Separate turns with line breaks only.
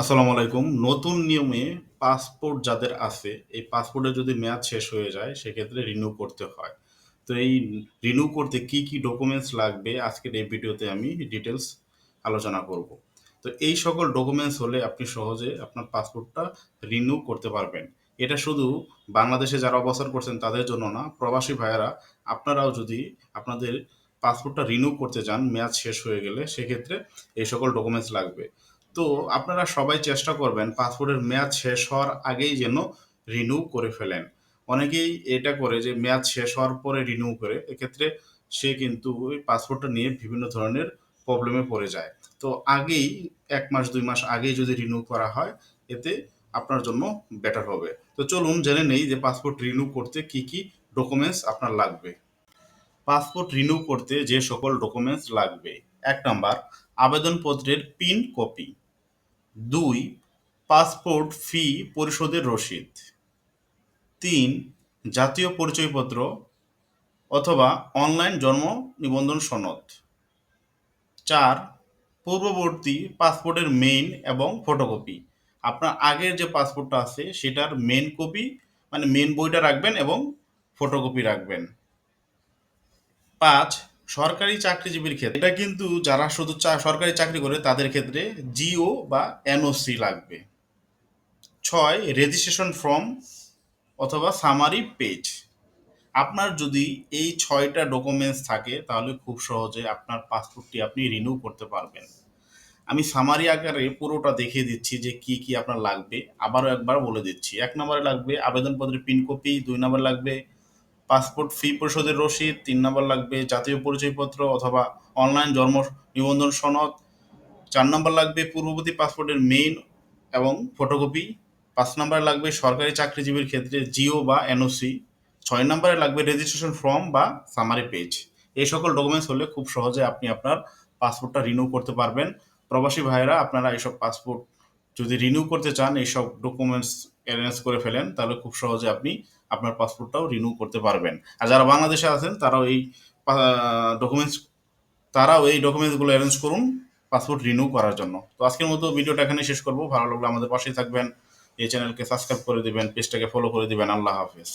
আসসালামু আলাইকুম। নতুন নিয়মে পাসপোর্ট যাদের আছে, এই পাসপোর্টের যদি মেয়াদ শেষ হয়ে যায়, সেক্ষেত্রে রিনিউ করতে হয়। তো এই রিনিউ করতে কি কি ডকুমেন্টস লাগবে, আজকের এই ভিডিওতে আমি ডিটেলস আলোচনা করব। তো এই সকল ডকুমেন্টস হলে আপনি সহজে আপনার পাসপোর্টটা রিনিউ করতে পারবেন। এটা শুধু বাংলাদেশে যারা অবস্থান করছেন, তাদের জন্য না, প্রবাসী ভাইয়েরা, আপনারাও যদি আপনাদের পাসপোর্টটা রিনিউ করতে চান, মেয়াদ শেষ হয়ে গেলে, সেক্ষেত্রে এই সকল ডকুমেন্টস লাগবে। তো আপনারা সবাই চেষ্টা করবেন পাসপোর্টের মেয়াদ শেষ হওয়ার আগেই যেন রিনিউ করে ফেলেন। অনেকেই এটা করে যে মেয়াদ শেষ হওয়ার পরে রিনিউ করে, এক্ষেত্রে সে কিন্তু ওই পাসপোর্টটা নিয়ে বিভিন্ন ধরনের প্রবলেমে পড়ে যায়। তো আগেই, এক মাস, দুই মাস আগেই যদি রিনিউ করা হয়, এতে আপনার জন্য বেটার হবে। তো চলুন জেনে নেই যে পাসপোর্ট রিনিউ করতে কি কি ডকুমেন্টস আপনার লাগবে। পাসপোর্ট রিনিউ করতে যে সকল ডকুমেন্টস লাগবে। এক নাম্বার, আবেদনপত্রের পিন কপি দুই, পাসপোর্ট ফি পরিশোধের রসিদ। তিন, জাতীয় পরিচয়পত্র অথবা অনলাইন জন্ম নিবন্ধন সনদ। চার, পূর্ববর্তী পাসপোর্টের মেইন এবং ফটোকপি আপনার আগের যে পাসপোর্টটা আছে, সেটার মেন কপি মানে মেন বইটা রাখবেন এবং ফটোকপি রাখবেন। পাঁচ সরকারি চাকরিজীবীর ক্ষেত্রে, এটা কিন্তু যারা শুধু সরকারি চাকরি করে, তাদের ক্ষেত্রে জিও বা এনওসি লাগবে। ছয় রেজিস্ট্রেশন ফর্ম অথবা সামারি পেজ আপনার যদি এই ছয়টা ডকুমেন্টস থাকে, তাহলে খুব সহজে আপনার পাসপোর্টটি আপনি রিনিউ করতে পারবেন। আমি সামারি আকারে পুরোটা দেখিয়ে দিচ্ছি যে কি কি আপনার লাগবে। আবারও একবার বলে দিচ্ছি, এক নম্বরে লাগবে আবেদনপত্রের পিন কপি দুই নম্বর লাগবে পাসপোর্ট ফি পরিশোধের রসিদ, তিন নম্বর লাগবে জাতীয় পরিচয়পত্র অথবা অনলাইন জন্ম নিবন্ধন সনদ, চার নম্বর লাগবে পূর্ববর্তী পাসপোর্টের মেইন এবং ফটোকপি পাঁচ নম্বরে লাগবে সরকারি চাকরিজীবীর ক্ষেত্রে জিও বা এনওসি, ছয় নম্বরে লাগবে রেজিস্ট্রেশন ফর্ম বা সামারি পেজ এই সকল ডকুমেন্টস হলে খুব সহজে আপনি আপনার পাসপোর্টটা রিনিউ করতে পারবেন। প্রবাসী ভাইয়েরা, আপনারা এইসব পাসপোর্ট যদি রিনিউ করতে চান এইসব ডকুমেন্টস অ্যারেঞ্জ করে ফেলেন, তাহলে খুব সহজে আপনি আপনার পাসপোর্টটাও রিনিউ করতে পারবেন। আর যারা বাংলাদেশে আছেন, তারাও এই ডকুমেন্টস তারাও এই ডকুমেন্টসগুলো অ্যারেঞ্জ করুন পাসপোর্ট রিনিউ করার জন্য। তো আজকের মতো ভিডিওটা এখানে শেষ করব। ভালো লাগলে আমাদের পাশেই থাকবেন। এই চ্যানেলকে সাবস্ক্রাইব করে দিবেন পেজটাকে ফলো করে দিবেন। আল্লাহ হাফেজ।